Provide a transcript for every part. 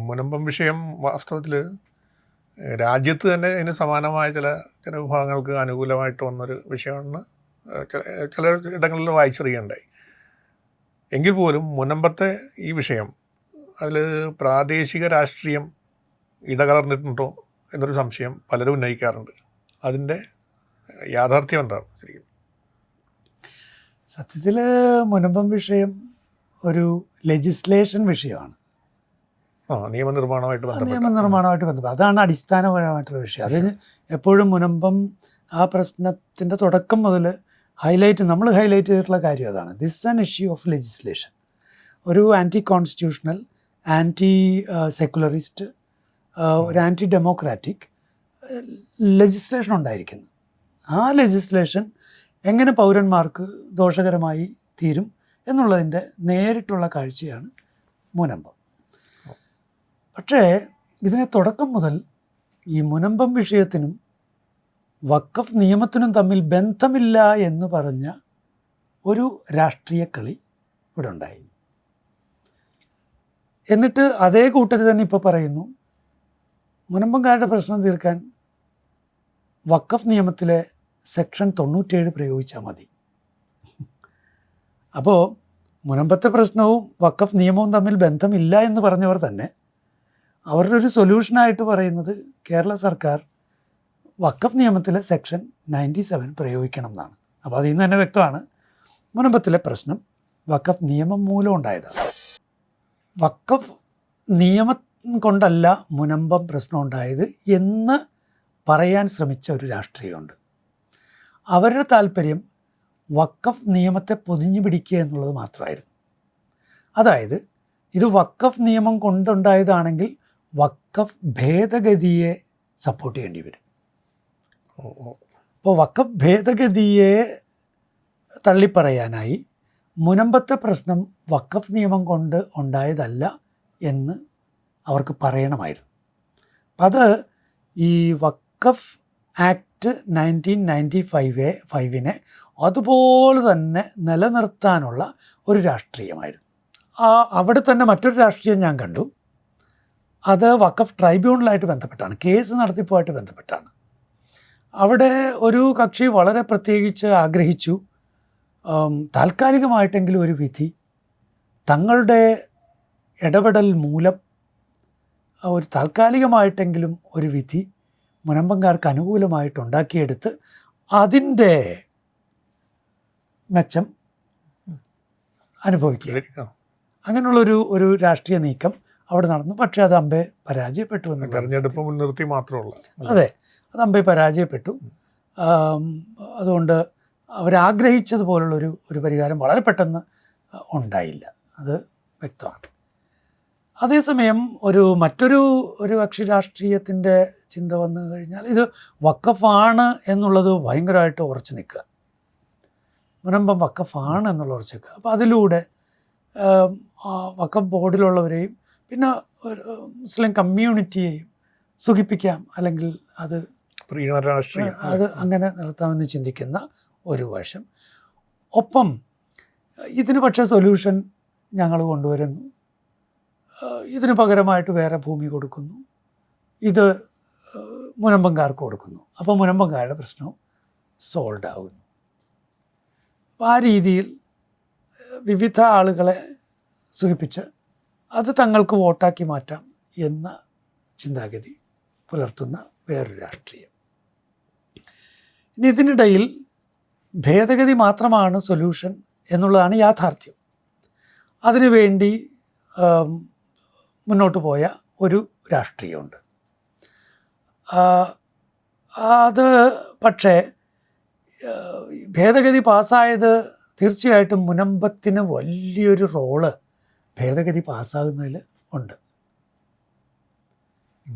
മുനമ്പം വിഷയം വാസ്തവത്തിൽ രാജ്യത്ത് തന്നെ ഇതിന് സമാനമായ ചില ചില വിഭാഗങ്ങൾക്ക് അനുകൂലമായിട്ട് വന്നൊരു വിഷയമാണ് ചില ചില ഇടങ്ങളിൽ വായിച്ചറിയുണ്ടായി എങ്കിൽ പോലും മുനമ്പത്തെ ഈ വിഷയം അതിൽ പ്രാദേശിക രാഷ്ട്രീയം ഇടകലർന്നിട്ടുണ്ടോ എന്നൊരു സംശയം പലരും ഉന്നയിക്കാറുണ്ട്. അതിന്റെ യാഥാർത്ഥ്യം എന്താണ് ശരിക്കും? സത്യത്തിൽ മുനമ്പം വിഷയം ഒരു ലെജിസ്ലേഷൻ വിഷയമാണ്. നിയമനിർമ്മാണമായിട്ട് നിയമനിർമ്മാണമായിട്ട് ബന്ധപ്പെട്ട്. അതാണ് അടിസ്ഥാനപരമായിട്ടുള്ള വിഷയം. അത് എപ്പോഴും മുനമ്പം ആ പ്രശ്നത്തിന്റെ തുടക്കം മുതൽ ഹൈലൈറ്റ് നമ്മൾ ഹൈലൈറ്റ് ചെയ്തിട്ടുള്ള കാര്യം അതാണ്. This an issue of legislation ഒരു ആന്റി കോൺസ്റ്റിറ്റ്യൂഷണൽ ആന്റി സെക്കുലറിസ്റ്റ് ഒരു ആന്റി ഡെമോക്രാറ്റിക് ലെജിസ്ലേഷൻ ഉണ്ടായിരിക്കുന്നു. ആ ലെജിസ്ലേഷൻ എങ്ങനെ പൗരന്മാർക്ക് ദോഷകരമായി തീരും എന്നുള്ളതിന്റെ നേരിട്ടുള്ള കാഴ്ചയാണ് മുനമ്പം. പക്ഷേ ഇതിനെ തുടക്കം മുതൽ ഈ മുനമ്പം വിഷയത്തിനും വക്കഫ് നിയമത്തിനും തമ്മിൽ ബന്ധമില്ല എന്ന് പറഞ്ഞ ഒരു രാഷ്ട്രീയ കളി ഇവിടെ ഉണ്ടായി. എന്നിട്ട് അതേ കൂട്ടർ തന്നെ ഇപ്പോൾ പറയുന്നു മുനമ്പംകാരുടെ പ്രശ്നം തീർക്കാൻ വക്കഫ് നിയമത്തിലെ സെക്ഷൻ തൊണ്ണൂറ്റേഴ് പ്രയോഗിച്ചാൽ മതി. അപ്പോൾ മുനമ്പത്തെ പ്രശ്നവും വക്കഫ് നിയമവും തമ്മിൽ ബന്ധമില്ല എന്ന് പറഞ്ഞവർ തന്നെ അവരുടെ ഒരു സൊല്യൂഷനായിട്ട് പറയുന്നത് കേരള സർക്കാർ വക്കഫ് നിയമത്തിലെ സെക്ഷൻ നയന്റി സെവൻ പ്രയോഗിക്കണം എന്നാണ് അപ്പോൾ അതിൽ നിന്ന് തന്നെ വ്യക്തമാണ്. മുനമ്പത്തിലെ പ്രശ്നം വക്കഫ് നിയമം മൂലം ഉണ്ടായതാണ്. വക്കഫ് നിയമം കൊണ്ടല്ല മുനമ്പം പ്രശ്നം ഉണ്ടായത് എന്ന് പറയാൻ ശ്രമിച്ച ഒരു രാഷ്ട്രീയമുണ്ട്. അവരുടെ താല്പര്യം വക്കഫ് നിയമത്തെ പൊതിഞ്ഞു പിടിക്കുക എന്നുള്ളത് മാത്രമായിരുന്നു. അതായത് ഇത് വക്കഫ് നിയമം കൊണ്ടുണ്ടായതാണെങ്കിൽ വക്കഫ് ഭേദഗതിയെ സപ്പോർട്ട് ചെയ്യേണ്ടി വരും. അപ്പോൾ വക്കഫ് ഭേദഗതിയെ തള്ളിപ്പറയാനായി മുനമ്പത്തെ പ്രശ്നം വക്കഫ് നിയമം കൊണ്ട് ഉണ്ടായതല്ല എന്ന് അവർക്ക് പറയണമായിരുന്നു. അപ്പം അത് ഈ Waqf act nineteen ninety five ഫൈവിനെ അതുപോലെ തന്നെ നിലനിർത്താനുള്ള ഒരു രാഷ്ട്രീയമായിരുന്നു. ആ അവിടെ തന്നെ മറ്റൊരു രാഷ്ട്രീയം ഞാൻ കണ്ടു. അത് വക്കഫ് ട്രൈബ്യൂണലായിട്ട് ബന്ധപ്പെട്ടാണ് കേസ് നടത്തിപ്പുമായിട്ട് ബന്ധപ്പെട്ടാണ്. അവിടെ ഒരു കക്ഷി വളരെ പ്രത്യേകിച്ച് ആഗ്രഹിച്ചു. താൽക്കാലികമായിട്ടെങ്കിലും ഒരു വിധി. തങ്ങളുടെ ഇടപെടൽ മൂലം ഒരു താൽക്കാലികമായിട്ടെങ്കിലും ഒരു വിധി മുനമ്പങ്കാർക്ക് അനുകൂലമായിട്ട് ഉണ്ടാക്കിയെടുത്ത് അതിന്റെ മെച്ചം അനുഭവിക്കുക. അങ്ങനെയുള്ളൊരു ഒരു രാഷ്ട്രീയ നീക്കം. അവിടെ നടന്നു. പക്ഷേ അത് അമ്പെ പരാജയപ്പെട്ടു എന്ന് തെരഞ്ഞെടുപ്പ് മുൻനിർത്തി മാത്രമുള്ള അതെ. അത് അമ്പെ പരാജയപ്പെട്ടു. അതുകൊണ്ട് അവരാഗ്രഹിച്ചതുപോലുള്ളൊരു ഒരു പരിഹാരം വളരെ പെട്ടെന്ന് ഉണ്ടായില്ല. അത് വ്യക്തമാണ്. അതേസമയം ഒരു മറ്റൊരു ഒരു കക്ഷി രാഷ്ട്രീയത്തിന്റെ ചിന്ത വന്നു കഴിഞ്ഞാൽ ഇത് വക്കഫാണ് എന്നുള്ളത് ഭയങ്കരമായിട്ട് ഉറച്ചു നിൽക്കുക. മുനമ്പം വക്കഫാണ് എന്നുള്ള ഉറച്ചു നിൽക്കുക. അപ്പോൾ അതിലൂടെ വക്കഫ് ബോർഡിലുള്ളവരെയും പിന്നെ ഒരു മുസ്ലിം കമ്മ്യൂണിറ്റിയെയും സുഖിപ്പിക്കാം അല്ലെങ്കിൽ അത് അത് അങ്ങനെ നടത്താമെന്ന് ചിന്തിക്കുന്ന ഒരു വശം. ഒപ്പം ഇതിന് പക്ഷേ സൊല്യൂഷൻ ഞങ്ങൾ കൊണ്ടുവരുന്നു. ഇതിന് പകരമായിട്ട് വേറെ ഭൂമി കൊടുക്കുന്നു. ഇത് മുനമ്പങ്കാർക്ക് കൊടുക്കുന്നു. അപ്പോൾ മുനമ്പങ്കാരുടെ പ്രശ്നം സോൾഡ് ആകുന്നു അപ്പോൾ ആ രീതിയിൽ വിവിധ ആളുകളെ സുഖിപ്പിച്ച് അത് തങ്ങൾക്ക് വോട്ടാക്കി മാറ്റാം എന്ന ചിന്താഗതി പുലർത്തുന്ന വേറൊരു രാഷ്ട്രീയം. ഇനി ഇതിനിടയിൽ ഭേദഗതി മാത്രമാണ് സൊല്യൂഷൻ എന്നുള്ളതാണ് യാഥാർത്ഥ്യം. അതിനുവേണ്ടി മുന്നോട്ട് പോയ ഒരു രാഷ്ട്രീയമുണ്ട്. അത് പക്ഷേ ഭേദഗതി പാസ്സായത് തീർച്ചയായിട്ടും മുനമ്പത്തിന് വലിയൊരു റോൾ ഭേദഗതി പാസ്സാകുന്നതിൽ ഉണ്ട്.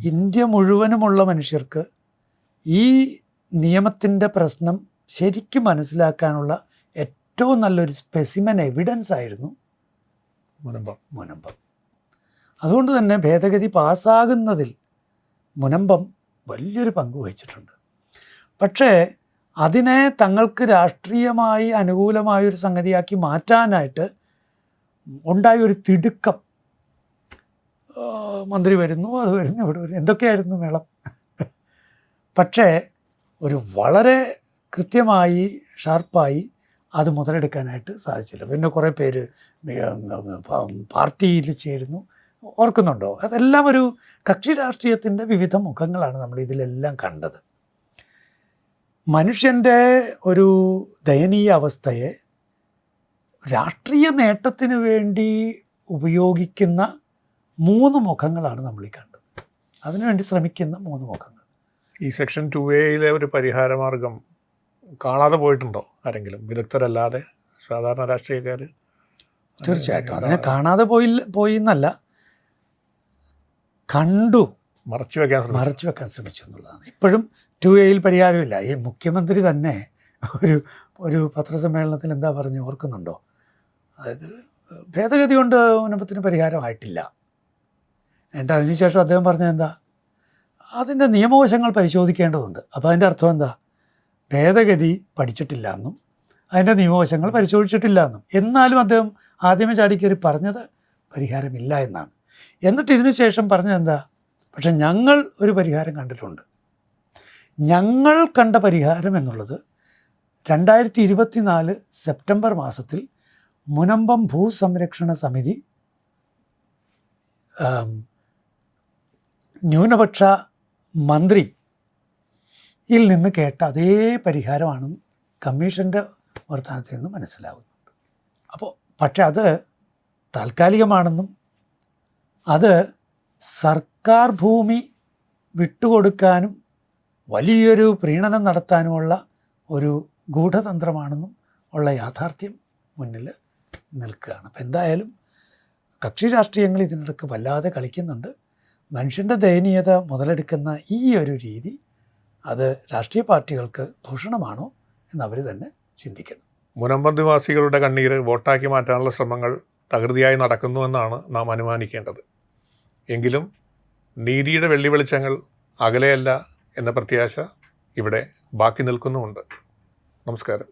ഇന്ത്യ മുഴുവനുമുള്ള മനുഷ്യർക്ക് ഈ നിയമത്തിന്റെ പ്രശ്നം ശരിക്കും മനസ്സിലാക്കാനുള്ള ഏറ്റവും നല്ലൊരു സ്പെസിമൻ എവിഡൻസ് ആയിരുന്നു മുനമ്പം മുനമ്പം. അതുകൊണ്ട് തന്നെ ഭേദഗതി പാസ്സാകുന്നതിൽ മുനമ്പം വലിയൊരു പങ്ക് വഹിച്ചിട്ടുണ്ട്. പക്ഷേ അതിനെ തങ്ങൾക്ക് രാഷ്ട്രീയമായി അനുകൂലമായൊരു സംഗതിയാക്കി മാറ്റാനായിട്ട് ഉണ്ടായ ഒരു തിടുക്കം. മന്ത്രി വരുന്നു അത് വരുന്നു ഇവിടെ വരുന്നു. എന്തൊക്കെയായിരുന്നു മേളം? പക്ഷേ ഒരു വളരെ കൃത്യമായി ഷാർപ്പായി അത് മുതലെടുക്കാനായിട്ട് സാധിച്ചില്ല. പിന്നെ കുറേ പേര് പാർട്ടിയിൽ ചേരുന്നു. ഓർക്കുന്നുണ്ടോ? അതെല്ലാം ഒരു കക്ഷി രാഷ്ട്രീയത്തിന്റെ വിവിധ മുഖങ്ങളാണ് നമ്മൾ ഇതിലെല്ലാം കണ്ടത്. മനുഷ്യന്റെ ഒരു ദയനീയ അവസ്ഥയെ രാഷ്ട്രീയ നേട്ടത്തിന് വേണ്ടി ഉപയോഗിക്കുന്ന മൂന്ന് മുഖങ്ങളാണ് നമ്മൾ ഈ കണ്ടത് അതിനുവേണ്ടി ശ്രമിക്കുന്ന മൂന്ന് മുഖങ്ങൾ. ഈ സെക്ഷൻ ടു എയിലെ ഒരു പരിഹാരമാർഗം കാണാതെ പോയിട്ടുണ്ടോ ആരെങ്കിലും? വിദഗ്ധരല്ലാതെ സാധാരണ രാഷ്ട്രീയക്കാർ തീർച്ചയായിട്ടും. അതിനെ കാണാതെ പോയില്ല പോയി എന്നല്ല കണ്ടു. മറച്ചു വെക്കാൻ മറച്ചു വെക്കാൻ ശ്രമിച്ചു എന്നുള്ളതാണ്. ഇപ്പോഴും ടു എയിൽ പരിഹാരമില്ല. ഈ മുഖ്യമന്ത്രി തന്നെ ഒരു ഒരു പത്രസമ്മേളനത്തിൽ എന്താ പറഞ്ഞു ഓർക്കുന്നുണ്ടോ? അതായത് ഭേദഗതി കൊണ്ട് മുനമ്പത്തിന് പരിഹാരമായിട്ടില്ല. എന്നിട്ട് അതിനുശേഷം അദ്ദേഹം പറഞ്ഞത് എന്താ? അതിന്റെ നിയമവശങ്ങൾ പരിശോധിക്കേണ്ടതുണ്ട്. അപ്പോൾ അതിന്റെ അർത്ഥം എന്താ? ഭേദഗതി പഠിച്ചിട്ടില്ല എന്നും അതിന്റെ നിയമവശങ്ങൾ പരിശോധിച്ചിട്ടില്ല എന്നും. എന്നാലും അദ്ദേഹം ആദ്യമേ ചാടിക്കേറി പറഞ്ഞത് പരിഹാരമില്ല എന്നാണ്. എന്നിട്ട് ഇതിനു ശേഷം പറഞ്ഞത് എന്താ? പക്ഷെ ഞങ്ങൾ ഒരു പരിഹാരം കണ്ടിട്ടുണ്ട്. ഞങ്ങൾ കണ്ട പരിഹാരം എന്നുള്ളത് രണ്ടായിരത്തി ഇരുപത്തിനാല് സെപ്റ്റംബർ മാസത്തിൽ മുനമ്പം ഭൂസംരക്ഷണ സമിതി ന്യൂനപക്ഷ മന്ത്രി ഇതിൽ നിന്ന് കേട്ട അതേ പരിഹാരമാണ് കമ്മീഷന്റെ വർത്തമാനത്തിൽ നിന്ന് മനസ്സിലാകുന്നുണ്ട് അപ്പോൾ പക്ഷെ അത് താൽക്കാലികമാണെന്നും അത് സർക്കാർ ഭൂമി വിട്ടുകൊടുക്കാനും വലിയൊരു പ്രീണനം നടത്താനുമുള്ള ഒരു ഗൂഢതന്ത്രമാണെന്നും ഉള്ള യാഥാർത്ഥ്യം മുന്നിൽ നിൽക്കുകയാണ്. അപ്പം എന്തായാലും കക്ഷി രാഷ്ട്രീയങ്ങൾ ഇതിനിടക്ക് വല്ലാതെ കളിക്കുന്നുണ്ട്. മനുഷ്യന്റെ ദയനീയത മുതലെടുക്കുന്ന ഈ ഒരു രീതി അത് രാഷ്ട്രീയ പാർട്ടികൾക്ക് ഭൂഷണമാണോ എന്നവർ തന്നെ ചിന്തിക്കണം. മുനമ്പർ നിവാസികളുടെ കണ്ണീര് വോട്ടാക്കി മാറ്റാനുള്ള ശ്രമങ്ങൾ തകൃതിയായി നടക്കുന്നുവെന്നാണ് നാം അനുമാനിക്കേണ്ടത്. എങ്കിലും നീതിയുടെ വെള്ളി വെളിച്ചങ്ങൾ അകലെയല്ല എന്ന പ്രത്യാശ ഇവിടെ ബാക്കി നിൽക്കുന്നുമുണ്ട്. നമസ്കാരം.